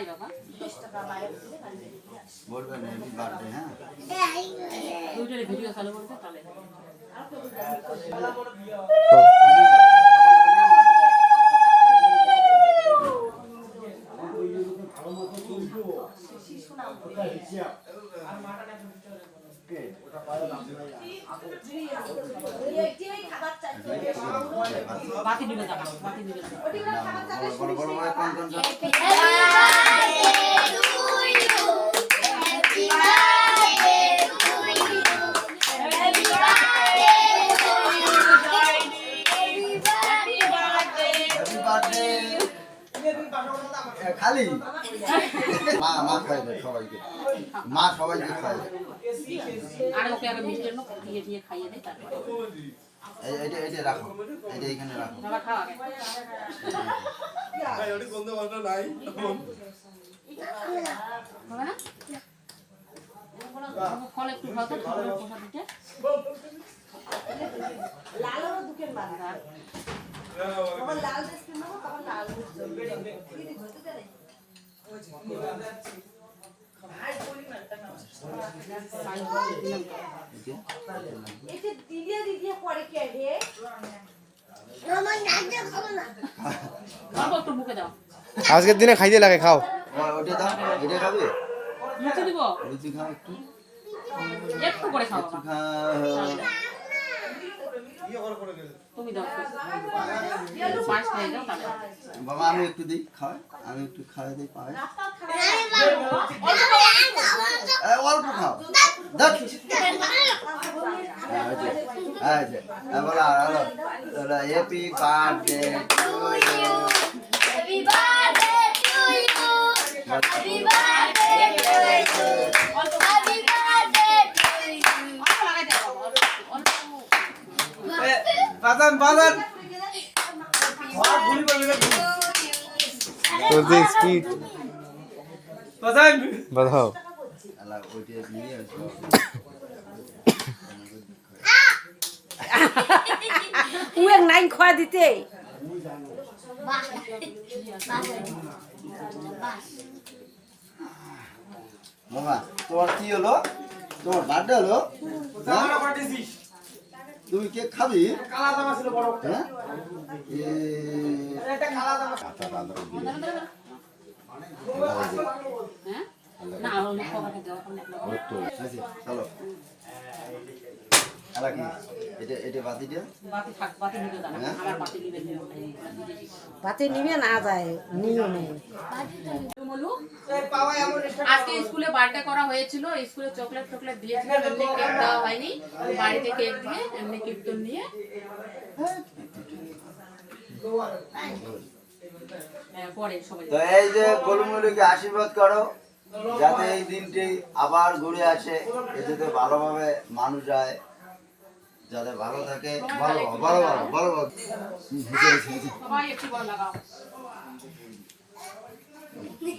তাই বাবা বলবেন হ্যাপি বার্থডে হ্যাঁ? ভিডিও চালু করতে তাহলে বাতি দিবে দাও বাতি বড় বড় বড় কোন কোন খালি মা মা খাই দেয় সবাইকে। মা সবাইকে খাই আর ওকে আগে মিষ্টির মুখ দিয়ে দিয়ে খাইয়ে দেয় তারপরে। এটা এটা রাখো এটা এখানে রাখো। বাবা খাও আগে। হবে না? ফল একটু খাও তো প্রসাদ দিতে। লালেরও দুঃখের বান্ধা লাল ড্রেস কিনবো আমার লাল আজকের দিনে খাইতে লাগে খাও। ওটা দাও এটা খাবে দিব একটু। একটু করে খাও। একটু বাবা তাহলে বাবা আমি একটু দিই খাওয়াই। আমি একটু খাওয়াই দিই পাই অল্প খাও। দেখ আচ্ছা বলো হ্যালো বলো। হ্যাপি বার্থডে বাদাম বাদাম। তোর যে স্পিড নিয়ে আসো উয়ের নাইন খোয়া দিতে। কি হলো? তোমার বার্থডে হলো? হ্যাঁ? তুমি কেক খাবি হ্যাঁ? এ আচ্ছা, দাদা, দিয়ে। হ্যাঁ? না অনেক খাবার দাও অনেক আচ্ছা, চলো। আলা কি এটা এটা বাতি দিয়া? বাতি থাক বাতি দিবে দাও হ্যাঁ? আমার বাতি নিবে না। যায় নিও নেই আজকে স্কুলে বার্থডে করা হয়েছিল স্কুলে চকলেট টকলেট দিয়েছিল এমনি কেক দেওয়া হয়নি। বাড়িতে কেক দিয়ে এমনি কীর্তন নিয়ে। হ্যাঁ, তো এই যে গোলুমুলিকে আশীর্বাদ করো যাতে এই দিনটি আবার ঘুরে আসে এতে ভালোভাবে মানুষ যায়। যাতে ভালো থাকে ভালো ভালো ভালো ভালো ভালো সবাই একটু বড় লাগাও